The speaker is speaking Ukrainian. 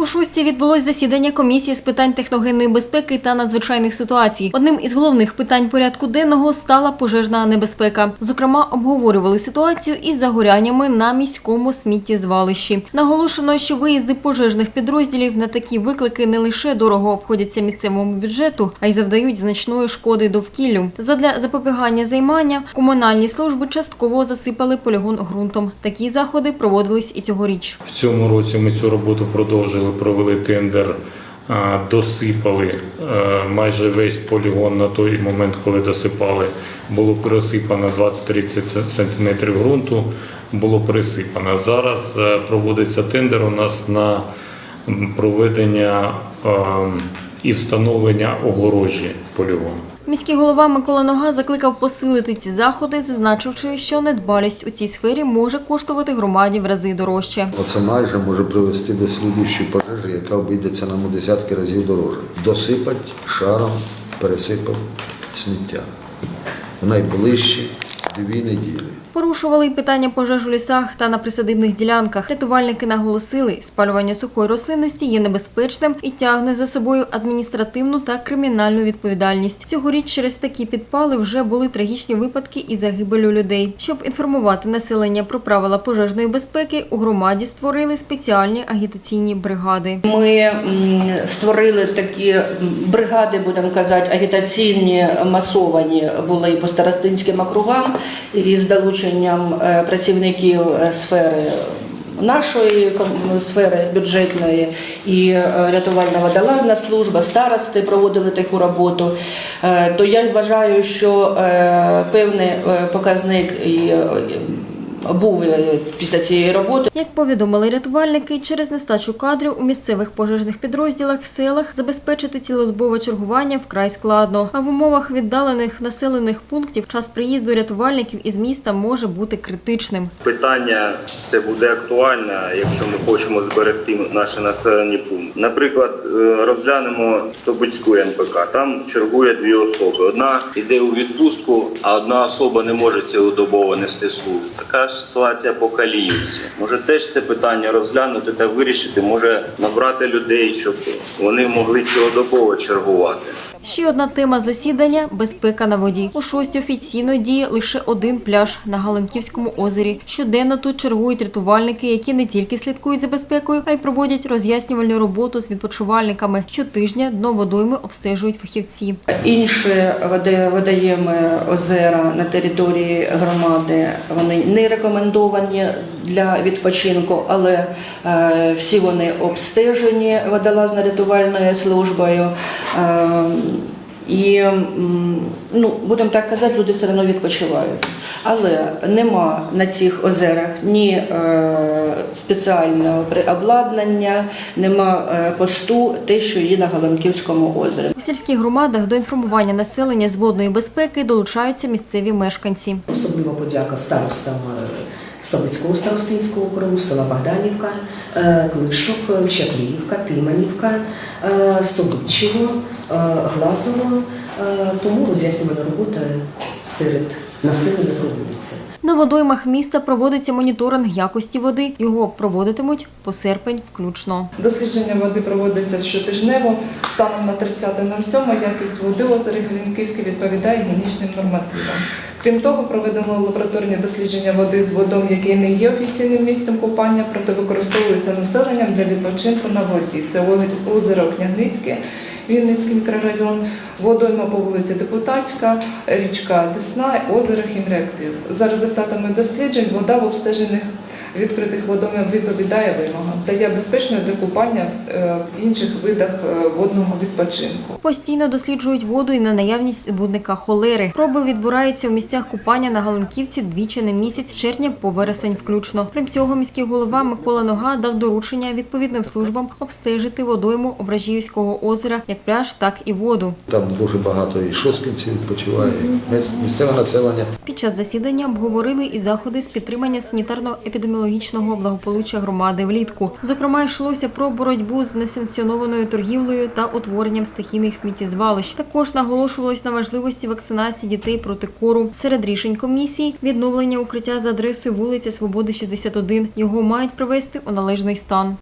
У шостій відбулось засідання комісії з питань техногенної безпеки та надзвичайних ситуацій. Одним із головних питань порядку денного стала пожежна небезпека. Зокрема, обговорювали ситуацію із загоряннями на міському сміттєзвалищі. Наголошено, що виїзди пожежних підрозділів на такі виклики не лише дорого обходяться місцевому бюджету, а й завдають значної шкоди довкіллю. Задля запобігання займання комунальні служби частково засипали полігон ґрунтом. Такі заходи проводились і цьогоріч. В цьому році ми цю роботу продовжили, провели тендер, досипали е, майже весь полігон на той момент, коли досипали. Було присипано 20-30 см ґрунту, було присипано. Зараз е, проводиться тендер у нас на проведення е, і встановлення огорожі полігону. Міський голова Микола Нога закликав посилити ці заходи, зазначивши, що недбалість у цій сфері може коштувати громаді в рази дорожче. Оце майже може привести до слідуючої пожежі, яка обійдеться нам у десятки разів дороже. Досипать шаром, пересипав сміття в найближчі дві неділі. Порушували й питання пожеж у лісах та на присадибних ділянках. Рятувальники наголосили, спалювання сухої рослинності є небезпечним і тягне за собою адміністративну та кримінальну відповідальність. Цьогоріч через такі підпали вже були трагічні випадки і загибелю людей. Щоб інформувати населення про правила пожежної безпеки, у громаді створили спеціальні агітаційні бригади. Ми створили такі бригади, будемо казати, агітаційні, масовані були і по старостинським округам, і з долученням е, працівників е, сфери. Нашої сфери бюджетної і е, рятувальна водолазна служба, старости проводили таку роботу. То я вважаю, що певний показник і був е, після цієї роботи. Як повідомили рятувальники, через нестачу кадрів у місцевих пожежних підрозділах в селах забезпечити цілодобове чергування вкрай складно. А в умовах віддалених населених пунктів час приїзду рятувальників із міста може бути критичним. Питання це буде актуальне, якщо ми хочемо зберегти наші населені пункти. Наприклад, е, розглянемо Тобицьку НПК. Там чергує дві особи. Одна йде у відпустку, а одна особа не може цілодобово нести службу. Така ситуація по Каліївці. Може теж це питання розглянути та вирішити. Може набрати людей, щоб вони могли цілодобово чергувати. Ще одна тема засідання безпека на воді. У шості офіційно діє лише один пляж на Галанківському озері. Щоденно тут чергують рятувальники, які не тільки слідкують за безпекою, а й проводять роз'яснювальну роботу з відпочивальниками. Щотижня дно водойми обстежують фахівці. Інші водоєми озера на території громади вони не рекомендовані для відпочинку, але е, всі вони обстежені водолазно-рятувальною службою. І ну, будемо так казати, люди все одно відпочивають. Але нема на цих озерах ні е, спеціального обладнання, нема е, посту, те, що є на Галанківському озері. У сільських громадах до інформування населення з водної безпеки долучаються місцеві мешканці. Особлива подяка старостам е, Солицького старостинського округу, села Богданівка, е, Клишок, Чапліївка, Тиманівка, е, Соличево, е, Глазово. Е, Тому роз'яснювальна робота серед населення проводиться. На водоймах міста проводиться моніторинг якості води. Його проводитимуть по серпень включно. Дослідження води проводиться щотижнево. Станом на 30.07 якість води в озері Глінківське відповідає гігієнічним нормативам. Крім того, проведено лабораторні дослідження води з водом, який не є офіційним місцем купання, проте використовується населенням для відпочинку на воді. Це озеро Княгницьке, Вінницький мікрорайон, водойма по вулиці Депутатська, річка Десна, озеро Хімреактив. За результатами досліджень вода в обстежених відкритих водоймах відповідає вимогам та є безпечною для купання в е, інших видах е, водного відпочинку. Постійно досліджують воду і на наявність збудника холери. Проби відбираються у місцях купання на Галинківці двічі на місяць, з червня по вересень включно. Крім цього, міський голова Микола Нога дав доручення відповідним службам обстежити водойму Ображіївського озера як пляж, так і воду. Там дуже багато і шосткинців відпочиває, і міс- місцеве населення. Під час засідання обговорили і заходи з підтримання санітарно-епідеміологічного благополуччя громади влітку. Зокрема, йшлося про боротьбу з несанкціонованою торгівлею та утворенням стихійних сміттєзвалищ. Також наголошувалось на важливості вакцинації дітей проти кору. Серед рішень комісії відновлення укриття за адресою вулиця Свободи 61. Його мають привести у належний стан.